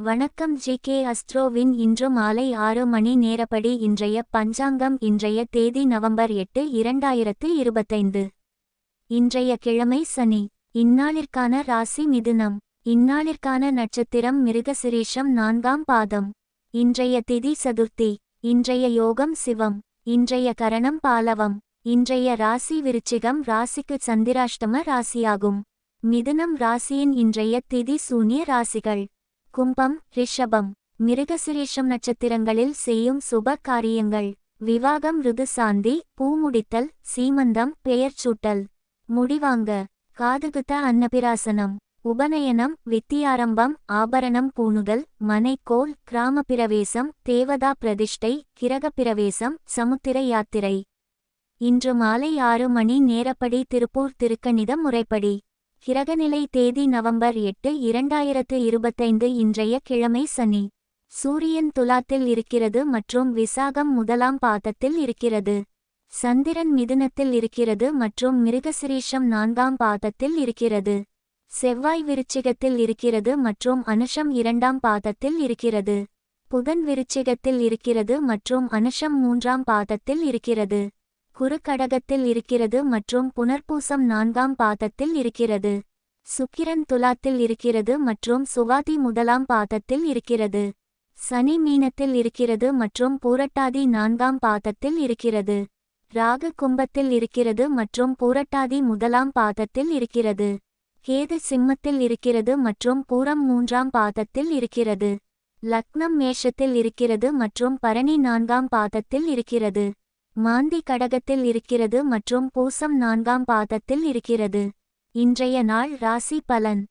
வணக்கம் G K அஸ்ட்ரோவின் இன்று மாலை ஆறு மணி நேரப்படி இன்றைய பஞ்சாங்கம் இன்றைய தேதி நவம்பர் எட்டு இரண்டாயிரத்து இருபத்தைந்து. இன்றைய கிழமை சனி. இந்நாளிற்கான ராசி மிதுனம். இந்நாளிற்கான நட்சத்திரம் மிருகசிரீஷம் நான்காம் பாதம். இன்றைய திதி சதுர்த்தி. இன்றைய யோகம் சிவம். இன்றைய கரணம் பாலவம். இன்றைய ராசி விருச்சிகம் ராசிக்கு சந்திராஷ்டம ராசியாகும். மிதுனம் ராசியின் இன்றைய திதி சூன்ய ராசிகள். கும்பம் ரிஷபம் மிருகசிரேஷம் நட்சத்திரங்களில் செய்யும் சுப காரியங்கள். விவாகம் ருதுசாந்தி பூமுடித்தல் சீமந்தம் பெயர்ச்சூட்டல் முடிவாங்க. காதுகுத்த அன்னபிராசனம். உபநயனம் வித்தியாரம்பம் ஆபரணம் பூணுதல் மனைக்கோல் கிராம பிரவேசம் தேவதா பிரதிஷ்டை கிரக பிரவேசம் சமுத்திர யாத்திரை. இன்று மாலை ஆறு மணி நேரப்படி திருப்பூர் திருக்கணித முறைப்படி. கிரகநிலை தேதி நவம்பர் எட்டு இரண்டாயிரத்து இருபத்தைந்து இன்றைய கிழமை சனி. சூரியன் துலாத்தில் இருக்கிறது மற்றும் விசாகம் முதலாம் பாதத்தில் இருக்கிறது. சந்திரன் மிதுனத்தில் இருக்கிறது மற்றும் மிருகசிரீஷம் நான்காம் பாதத்தில் இருக்கிறது. செவ்வாய் விருச்சிகத்தில் இருக்கிறது மற்றும் அனுஷம் இரண்டாம் பாதத்தில் இருக்கிறது. புதன் விருச்சிகத்தில் இருக்கிறது மற்றும் அனுஷம் மூன்றாம் பாதத்தில் இருக்கிறது. குறுக்கடகத்தில் இருக்கிறது மற்றும் புனர்பூசம் நான்காம் பாதத்தில் இருக்கிறது. சுக்கிரன் துலாத்தில் இருக்கிறது மற்றும் சுவாதி முதலாம் பாதத்தில் இருக்கிறது. சனி மீனத்தில் இருக்கிறது மற்றும் பூரட்டாதி நான்காம் பாதத்தில் இருக்கிறது. ராகு கும்பத்தில் இருக்கிறது மற்றும் பூரட்டாதி முதலாம் பாதத்தில் இருக்கிறது. கேது சிம்மத்தில் இருக்கிறது மற்றும் பூரம் மூன்றாம் பாதத்தில் இருக்கிறது. லக்னம் மேஷத்தில் இருக்கிறது மற்றும் பரணி நான்காம் பாதத்தில் இருக்கிறது. மாந்தி கடகத்தில் இருக்கிறது மற்றும் பூசம் நான்காம் பாதத்தில் இருக்கிறது. இன்றைய நாள் ராசி பலன்.